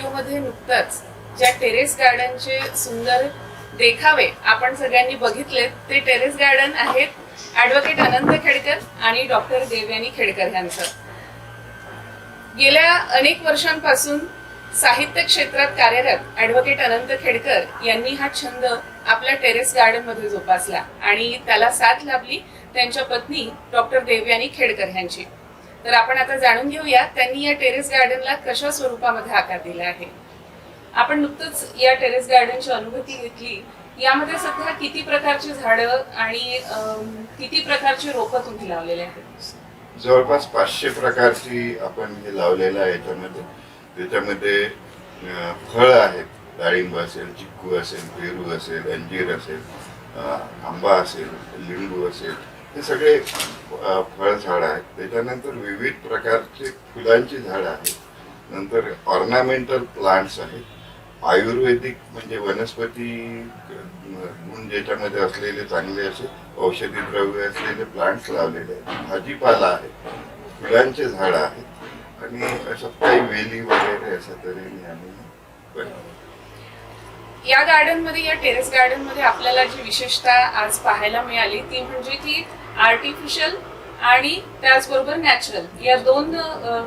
या व्हिडिओमध्ये नुकताच ज्या टेरेस गार्डनचे सुंदर देखावे आपण सगळ्यांनी बघितले ते टेरेस गार्डन आहेत ऍडव्होकेट अनंत खेडकर आणि डॉक्टर देवयानी खेडकर यांचं. गेल्या अनेक वर्षांपासून साहित्य क्षेत्रात कार्यरत ऍडव्होकेट अनंत खेडकर यांनी हा छंद आपल्या टेरेस गार्डनमध्ये जोपासला आणि त्याला साथ लाभली त्यांच्या पत्नी डॉक्टर देवयानी खेडकर यांची. तर आपण आता जाणून घेऊया त्यांनी या टेरेस गार्डनला कशा स्वरूपामध्ये आकार दिला आहे? आपण नुकतंच या टेरेस गार्डनची अनुभूती घेतली. यामध्ये सध्या किती प्रकारची झाडं आणि किती प्रकारची रोपं तुम्ही लावलेली आहेत? जवळपास पाचशे प्रकारची आपण हे लावलेलं आहे. याच्यामध्ये त्याच्यामध्ये फळं आहेत. डाळिंब असेल चिक्कू असेल पेरू असेल अंजीर असेल आंबा असेल लिंबू असेल हे सगळे फळ झाड आहेत. त्याच्यानंतर विविध प्रकारचे फुलांची झाडं आहेत. नंतर ऑर्नामेंटल प्लांट्स आहेत. आयुर्वेदिक म्हणजे वनस्पती गुण ज्याच्यामध्ये असलेले चांगले असे औषधी द्रव्य असलेले प्लांट्स लावलेले आहेत. भाजीपाला आहे. फुलांचे झाड आहेत. आणि असं काही वेली वगैरे अशा तऱ्हेने आम्ही बनवतो. या गार्डनमध्ये या टेरेस गार्डनमध्ये आपल्याला जी विशेषता आज पाहायला मिळाली ती म्हणजे की आर्टिफिशियल आणि त्याचबरोबर नॅचरल या दोन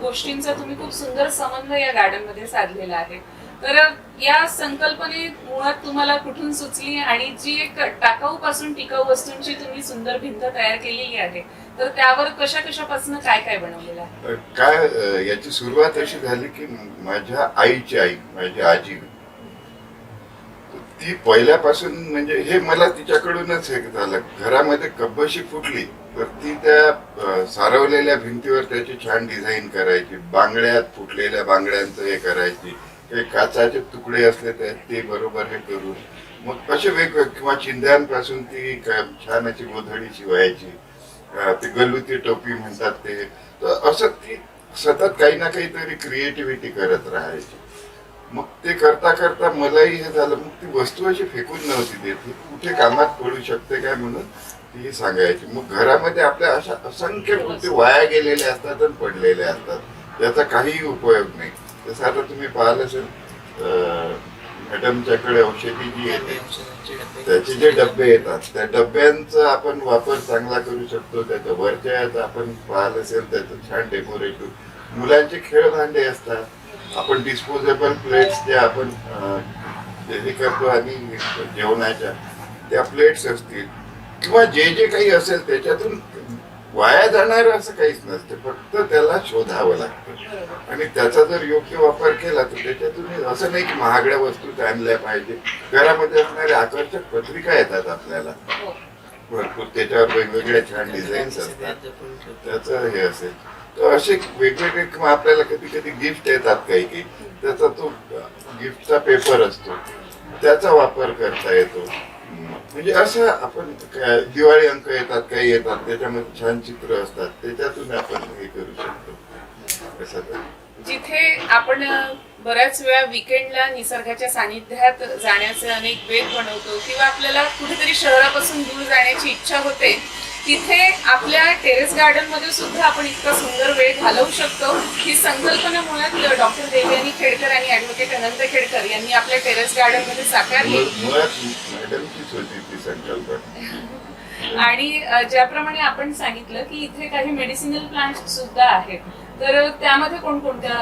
गोष्टींचा तुम्ही खूप सुंदर समन्वय या गार्डनमध्ये साधलेला आहे. तर या संकल्पने मुळात तुम्हाला कुठून सुचली आणि जी एक टाकाऊ पासून टिकाऊ वस्तूंची तुम्ही सुंदर भिंत तयार केलेली आहे तर त्यावर कशा कशापासून काय काय बनवलेलं आहे? काय याची सुरुवात अशी झाली की माझ्या आईची आई माझी आजी ती पहिल्यापासून म्हणजे हे मला तिच्याकडूनच हे झालं. घरामध्ये कब्बशी फुटली तर ती त्या सारवलेल्या भिंतीवर त्याची छान डिझाईन करायची. बांगड्यात फुटलेल्या बांगड्यांचं हे करायची. काही काचाचे तुकडे असले तर ते बरोबर हे करून. मग असे वेगवेगळे किंवा चिंध्यांपासून ती छान अशी गोधडी शिवायची. ते गलुती टोपी म्हणतात ते. तर असं ती सतत काही ना काहीतरी क्रिएटिव्हिटी करत राहायची. मग ते करता करता मलाही हे झालं. मग ती वस्तू अशी फेकून नव्हती देत. कुठे कामात पडू शकते काय म्हणून ती सांगायची. मग घरामध्ये आपल्या अशा असंख्य गोष्टी वाया गेलेल्या असतात आणि पडलेल्या असतात. त्याचा काहीही उपयोग नाही. जसं आता तुम्ही पाहिलं असेल मॅडमच्याकडे औषधी जी येते त्याचे जे डबे येतात त्या डब्यांचा आपण वापर चांगला करू शकतो. त्याच्या वरच्या आपण पाहिलं असेल त्याचं छान डेकोरेटिव्ह. मुलांचे खेळ भांडे असतात. आपण डिस्पोजेबल प्लेट्स जे आपण जे करतो आणि जेवणाच्या त्या प्लेट्स असतील. किंवा जे जे काही असेल त्याच्यातून वाया जाणार असं काहीच नसतं. फक्त त्याला शोधावं लागतं. आणि त्याचा जर योग्य वापर केला तर त्याच्यातून असं नाही की महागड्या वस्तूच आणल्या पाहिजे. घरामध्ये असणाऱ्या आकर्षक पत्रिका येतात आपल्याला. हो. भरपूर त्याच्यावर वेगवेगळ्या छान डिझाईन्स असतात. त्याचं हे असेल. तर असे वेगवेगळे किंवा आपल्याला कधी कधी गिफ्ट येतात काही काही. त्याचा तो गिफ्टचा पेपर असतो. त्याचा वापर करता येतो. म्हणजे असं आपण दिवाळी अंक येतात काही येतात. त्याच्यामध्ये छान चित्र असतात. त्याच्यातून आपण हे करू शकतो. जिथे आपण बऱ्याच वेळा विकेंडला निसर्गाच्या सानिध्यात जाण्याचे अनेक बेत बनवतो किंवा आपल्याला कुठेतरी शहरापासून दूर जाण्याची इच्छा होते तिथे आपल्या टेरेस गार्डनमध्ये सुद्धा आपण इतका सुंदर वेळ घालवू शकतो. ही संकल्पना मुळात डॉक्टर देवयानी खेडकर आणि ऍडव्होकेट अनंत खेडकर यांनी आपल्या टेरेस गार्डनमध्ये साकारली. आणि ज्याप्रमाणे आपण सांगितलं की इथे काही मेडिसिनल प्लांट सुद्धा आहेत. तर त्यामध्ये कोणकोणत्या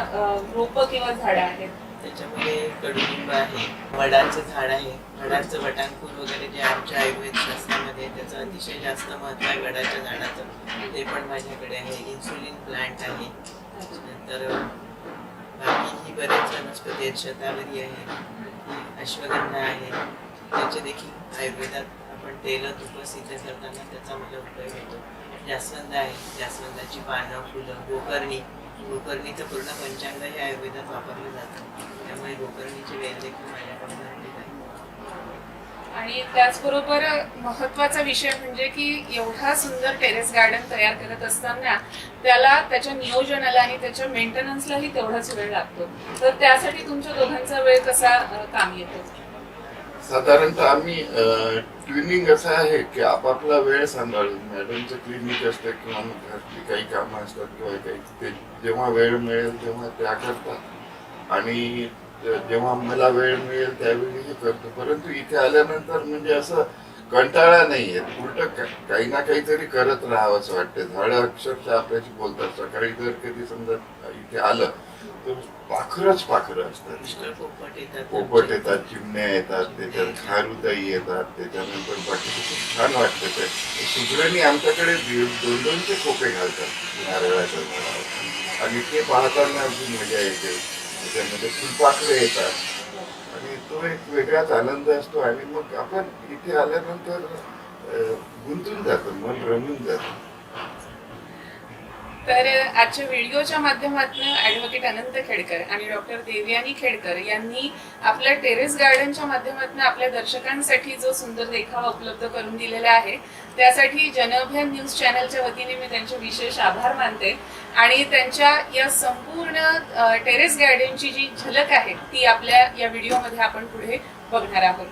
रोप किंवा झाडं आहेत? त्याच्यामध्ये कडुलिंब आहे. वडाचं झाड आहे. वडाचं वटांकूर वगैरे जे आमच्या आयुर्वेद शास्त्रामध्ये त्याचं अतिशय जास्त महत्त्व आहे वडाच्या झाडाचं. ते पण माझ्याकडे आहे. इन्सुलिन प्लांट आहे. त्याच्यानंतर बाकी ही बरेच वनस्पती आहेत. शतावरी आहे. अश्वगंधा आहे. त्याचे देखील आयुर्वेदात आपण तेल तुप सिद्ध करताना त्याचा मला उपयोग होतो. जास्वंद आहे. जास्वंदाची पानं फुलं गोकर्णी गोकर्णीचं पूर्ण पंचांग हे आयुर्वेदात वापरलं जातं. त्यामुळे गोकर्णीची वेल देखील माझ्याकडे झालेली आहे आणि त्याचबरोबर महत्त्वाचा विषय म्हणजे की एवढा सुंदर टेरेस गार्डन तयार करत असताना त्याला त्याच्या नियोजनाला आणि त्याच्या मेंटेनन्सलाही तेवढाच वेळ लागतो. तर त्यासाठी तुमच्या दोघांचा वेळ कसा काम येतो? साधारणतः आम्ही ट्विनिंग असं आहे की आपापला वेळ सांभाळून मॅडमचं क्लिनिक असतं किंवा मग घरची काही कामं असतात किंवा काही ते जेव्हा वेळ मिळेल तेव्हा त्या करतात आणि जेव्हा मला वेळ मिळेल त्यावेळी हे करतो. परंतु इथे आल्यानंतर म्हणजे असं कंटाळा नाहीये. उलट काही ना काहीतरी करत राहावं असं वाटतं. झाडं अक्षरशः आपल्याशी बोलतात. सकाळी जर कधी समजा इथे आलं तर पाखरच पाखरं असतात पोपट येतात चिमण्या येतात त्याच्यात खारुताई येतात त्याच्यानंतर बाकीचं खूप छान वाटतं ते सुगरणी आमच्याकडे दोन दोनचे खोपे घालतात नारळाच्या झाडावर आणि ते पाहताना अजून मजा येते त्याच्यामध्ये फुलपाखरं येतात आणि तो एक वेगळाच आनंद असतो आणि मग आपण इथे आल्यानंतर गुंतून जातो मन रमून जातं तर आजच्या व्हिडिओच्या माध्यमातून ॲडव्होकेट अनंत खेडकर आणि डॉक्टर देवयानी खेडकर यांनी आपल्या टेरेस गार्डनच्या माध्यमातून आपल्या दर्शकांसाठी जो सुंदर देखावा उपलब्ध करून दिलेला आहे त्यासाठी जनअभियान न्यूज चॅनलच्या वतीने मी त्यांचे विशेष आभार मानते. आणि त्यांच्या या संपूर्ण टेरेस गार्डनची जी झलक आहे ती आपल्या या व्हिडिओमध्ये आपण पुढे बघणार आहोत.